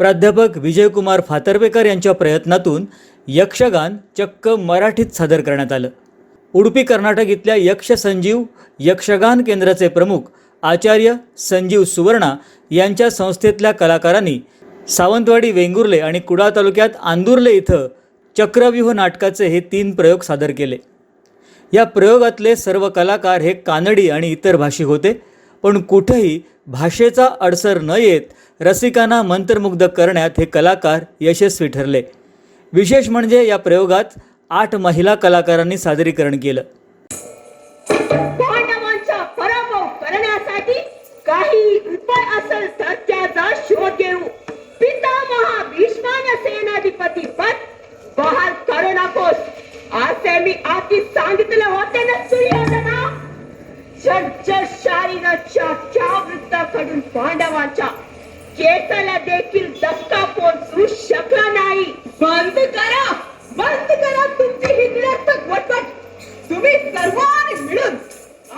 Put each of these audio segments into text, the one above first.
प्राध्यापक विजयकुमार फातर्वेकर यांच्या प्रयत्नातून यक्षगान चक्क मराठीत सादर करण्यात आलं. उडुपी कर्नाटक इथल्या यक्ष संजीव यक्षगान केंद्राचे प्रमुख आचार्य संजीव सुवर्णा यांच्या संस्थेतल्या कलाकारांनी सावंतवाडी वेंगुर्ले आणि कुडाळ तालुक्यात आंदुर्ले इथं चक्रव्यूह नाटकाचे हे तीन प्रयोग सादर केले. या प्रयोगातले सर्व कलाकार हे कानडी आणि इतर भाषिक होते पण कुठेही भाषेचा अडसर न येत रसिकांना मंत्रमुग्ध करण्यात हे कलाकार यशस्वी ठरले. विशेष म्हणजे या प्रयोगात आठ महिला कलाकारांनी सादरीकरण केलं. काही उपाय असेल तर त्याचा शोध घेऊ. पितामहा भीष्मान सेनाधिपती पद. बहाल करू नकोस. असे मी आधी सांगितलं होते ना सुयोधना शारीराच्या त्या वृत्ताकडून पांडवाच्या केसाला देखील धक्का पोहोचू शकला नाही. बंद करा बंद करा तुमची ही निरर्थक वटवट तुम्ही सर्वांनी मिळून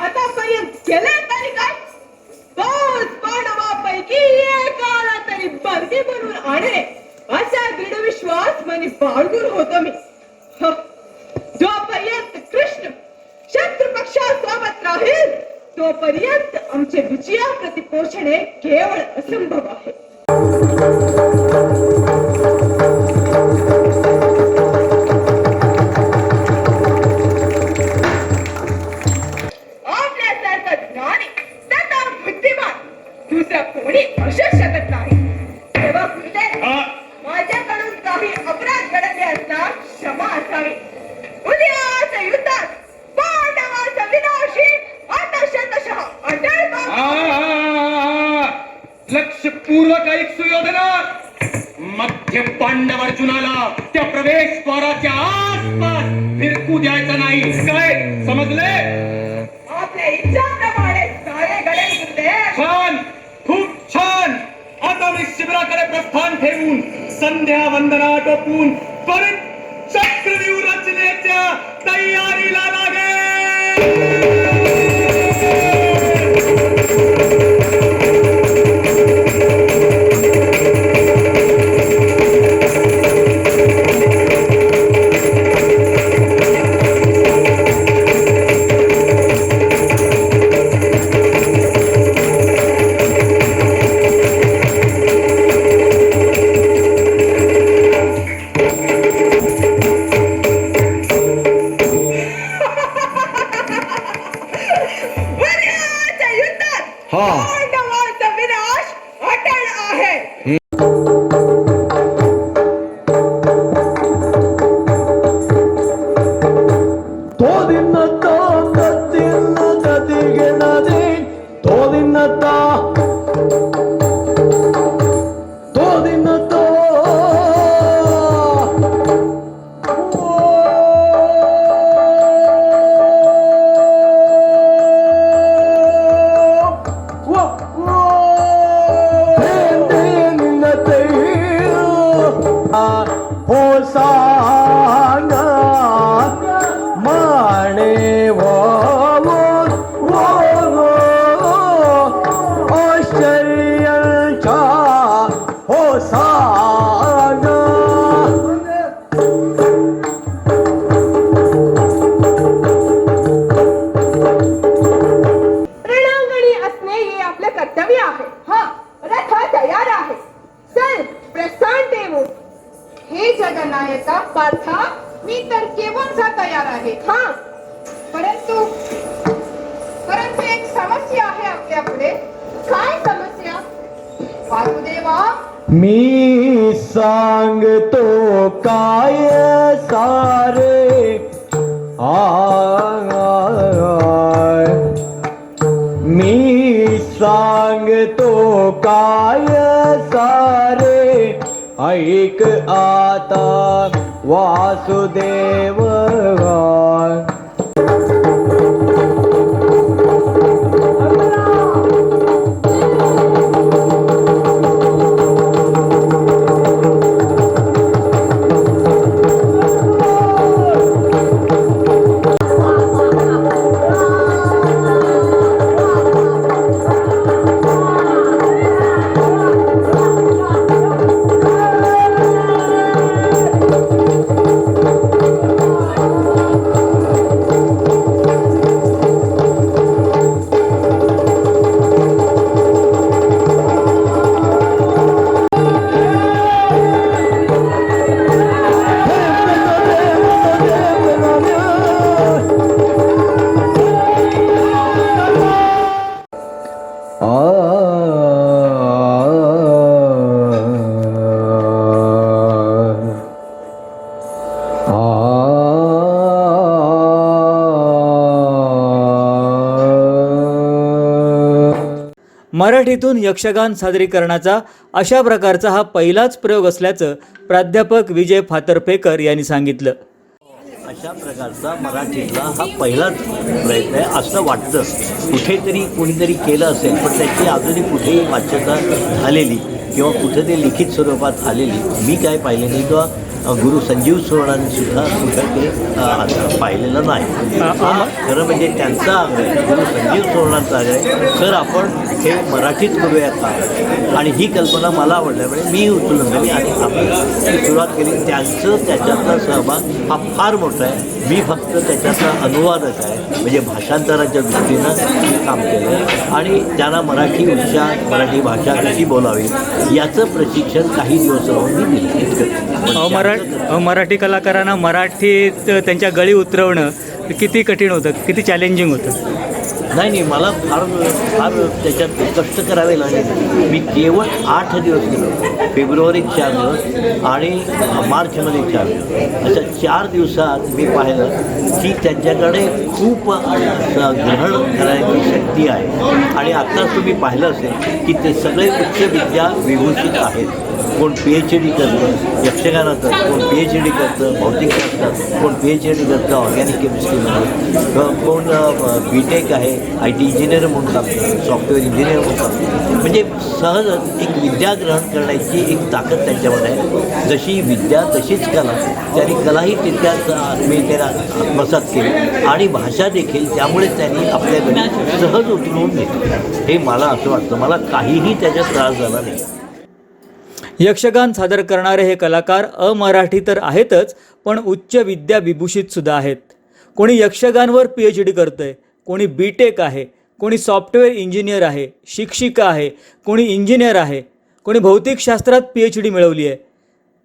आतापर्यंत केले तरी काय? तोच पांडवापैकी एकाला तरी बंदी बनवून आणे असा दृढ विश्वास मनी बाळगून होतो मी. ह. जोपर्यंत कृष्ण शत्रू पक्षासोबत राहील तोपर्यंत आमचे विजया प्रतिपोषणे केवळ असंभव आहे. शिबिराकडे प्रस्थान ठेवून संध्या वंदना टोपून परत चक्रव्यूह रचनेच्या तयारीला लागेल. Oh. चल प्रस्थान हे जगन्नायका पाथा मी तर केव्हाचा तयार आहे. हा. परंतु परंतु एक समस्या आहे आपल्या पुढे काय समस्या? वासुदेवा. मी सांगतो काय सारे आय मी सांगतो काय सारे ऐक आता वासुदेव मराठीतून यक्षगान सादरीकरणाचा अशा प्रकारचा हा पहिलाच प्रयोग असल्याचं प्राध्यापक विजय फातर्फेकर यांनी सांगितलं. अशा प्रकारचा मराठीतला हा पहिलाच प्रयत्न आहे असं वाटतं. कुठेतरी कोणीतरी केलं असेल पण त्याची अजूनही कुठेही वाच्यता झालेली किंवा कुठे ते लिखित स्वरूपात आलेली मी काय पाहिले नाही किंवा गुरु संजीव सुद्धा कुठं ते पाहिलेलं नाही. खरं म्हणजे त्यांचा आग्रह आहे, गुरु संजीव सोहळांचा आग्रह आहे. सर आपण हे मराठीत करूया का? आणि ही कल्पना मला आवडल्यामुळे मी उचलून दिली आणि ती सुरुवात केली. त्यांचं त्याच्यातला सहभाग हा फार मोठा आहे. मी फक्त त्याच्यातला अनुवादक आहे. म्हणजे भाषांतराच्या दृष्टीनं काम केलं. आणि त्यांना मराठी उच्चार मराठी भाषा कशी बोलावी याचं प्रशिक्षण काही दिवस राहून मी दिलं. मरा मराठी कलाकारांना मराठीत त्यांच्या गळी उतरवणं किती कठीण होतं किती चॅलेंजिंग होतं. नाही नाही मला फार फार त्याच्यात कष्ट करावे लागले. मी केवळ आठ दिवस गेलो. फेब्रुवारीत चार दिवस आणि मार्चमध्ये चार दिवस. अशा चार दिवसात मी पाहिलं की त्यांच्याकडे खूप ग्रहण करायची शक्ती आहे. आणि आत्ताच तुम्ही पाहिलं असेल की ते सगळे उच्च विद्या विभूषित आहेत. कोण पी एच डी करतं यक्षगानाचं कोण पी एच डी करतं भौतिकशास्त्रात कोण पी एच डी करतं ऑर्गॅनिक केमिस्ट्रीमध्ये किंवा कोण बी टेक आहे आय टी इंजिनियर म्हणून लागतं सॉफ्टवेअर इंजिनियर म्हणून लागतं म्हणजे सहजच एक विद्या ग्रहण करण्याची एक ताकद त्यांच्यामध्ये आहे. जशी विद्या तशीच कला त्यांनी कलाही तितक्याच आत्मीयतेला आत्मसात केली आणि भाषा देखील त्यामुळे त्यांनी आपल्याकडे सहज उतरवून घेतली. हे मला असं वाटतं. मला काहीही त्याच्यात त्रास झाला नाही. यक्षगान सादर करणारे हे कलाकार अमराठी तर आहेतच पण उच्च विद्याविभूषित सुद्धा आहेत. कोणी यक्षगानवर पी एच डी करतंय कोणी बी टेक आहे कोणी सॉफ्टवेअर इंजिनियर आहे शिक्षिका आहे कोणी इंजिनियर आहे कोणी भौतिकशास्त्रात पी एच डी मिळवली आहे.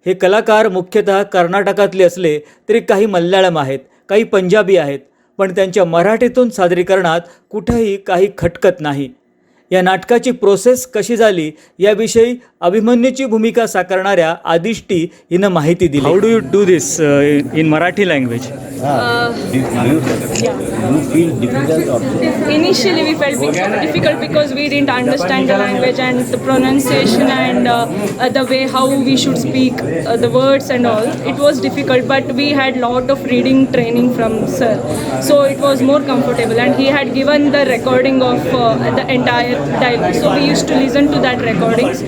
हे कलाकार मुख्यतः कर्नाटकातले असले तरी काही मल्याळम आहेत काही पंजाबी आहेत पण त्यांच्या मराठीतून सादरीकरणात कुठंही काही खटकत नाही. या नाटकाची प्रोसेस कशी झाली याविषयी अभिमन्यूची भूमिका साकारणाऱ्या आदिष्टी हिनं माहिती दिली. How do you do this in Marathi language initially we felt difficult because we didn't understand the language and the pronunciation and the way how we should speak the words and all it was difficult but we had lot of reading training from sir so it was more comfortable and he had given the recording of the entire so we used to listen to that recordings,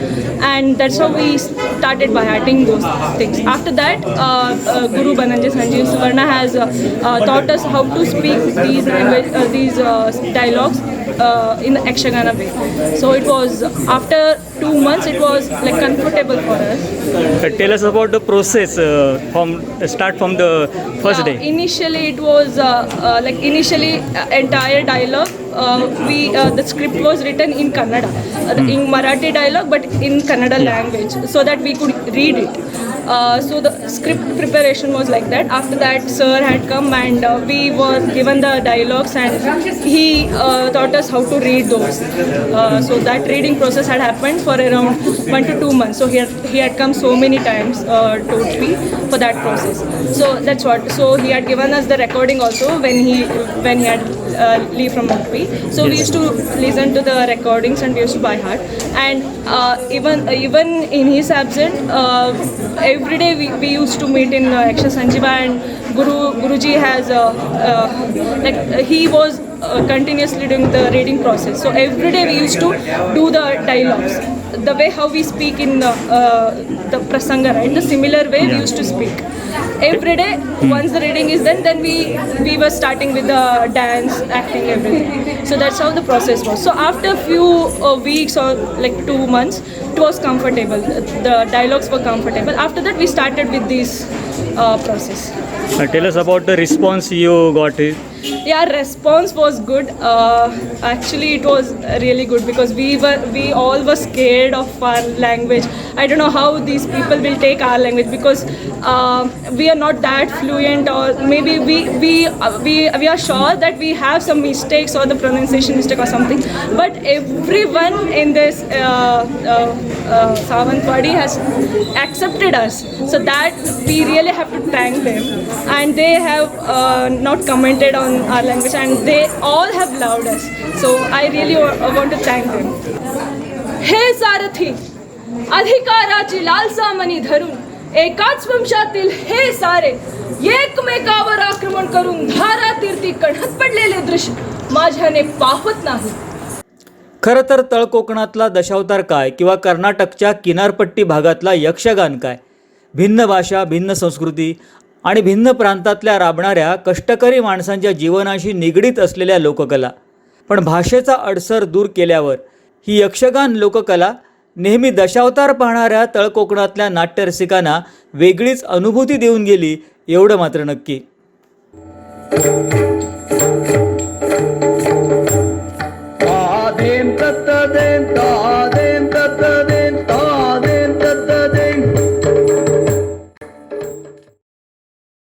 and that's how we started by adding those things. After that, uh, uh, Guru Bananjay Sanjeev Suvarna has uh, uh, taught us how to speak these language, these dialogues in the Yakshagana way. So it was after two months, it was like comfortable for us. Uh, tell us about the process uh, from uh, start from the first yeah, day. Initially, it was uh, uh, like initially uh, entire dialogue. Uh, we uh, the script was written in Kannada, uh, in hmm. Marathi dialogue, but in Kannada hmm. language, so that we could read it. Uh, so the script preparation was like that. After that, sir had come and uh, we were given the dialogues and he uh, taught us how to read those. Uh, so that reading process had happened for around one to two months. So he had, he had come so many times uh, to me for that process. So that's what. So he had given us the recording also when he when he had uh, Lee from Murphy. So we used to listen to the recordings and we used to by heart. And uh, even even in his absence, uh, every day we, we used to meet in uh, Aksha Sanjiva and Guru Guruji has uh, uh, like he was uh, continuously doing the reading process. So every day we used to do the dialogues. The way how we speak in the, uh, the prasanga, right? The similar way we used to speak. Every day, once the reading is done, then we we were starting with the dance, acting, everything. So that's how the process was. So after a few uh, weeks or like two months, it was comfortable. The dialogues were comfortable. After that, we started with this uh, process. Tell us about the response you got. yeah response was good uh, actually it was really good because we were we all were scared of our language i don't know how these people will take our language because uh, we are not that fluent or maybe we we uh, we we are sure that we have some mistakes or the pronunciation mistake or something but everyone in this uh, uh, uh, Savantwadi has accepted us so that we really have to thank them and they have uh, not commented on our language and they all have loved us so i really wa- want to thank them हे सारथी अधिकाराची लालसा मनी धरून एकाच वंशातील हे सारे एकमेकावर आक्रमण करून धारा तीर्थी कढत पडलेले दृश्य माझ्याने पाहत नाही खरं तर तळकोकणातला दशावतार काय किंवा कर्नाटकच्या किनारपट्टी भागातला यक्षगान काय? भिन्न भाषा भिन्न संस्कृती आणि भिन्न प्रांतातल्या राबणाऱ्या कष्टकरी माणसांच्या जीवनाशी निगडीत असलेल्या लोककला. पण भाषेचा अडसर दूर केल्यावर ही यक्षगान लोककला नेहमी दशावतार पाहणाऱ्या तळकोकणातल्या नाट्यरसिकांना वेगळीच अनुभूती देऊन गेली एवढं मात्र नक्की. Da da da da da da. ta ta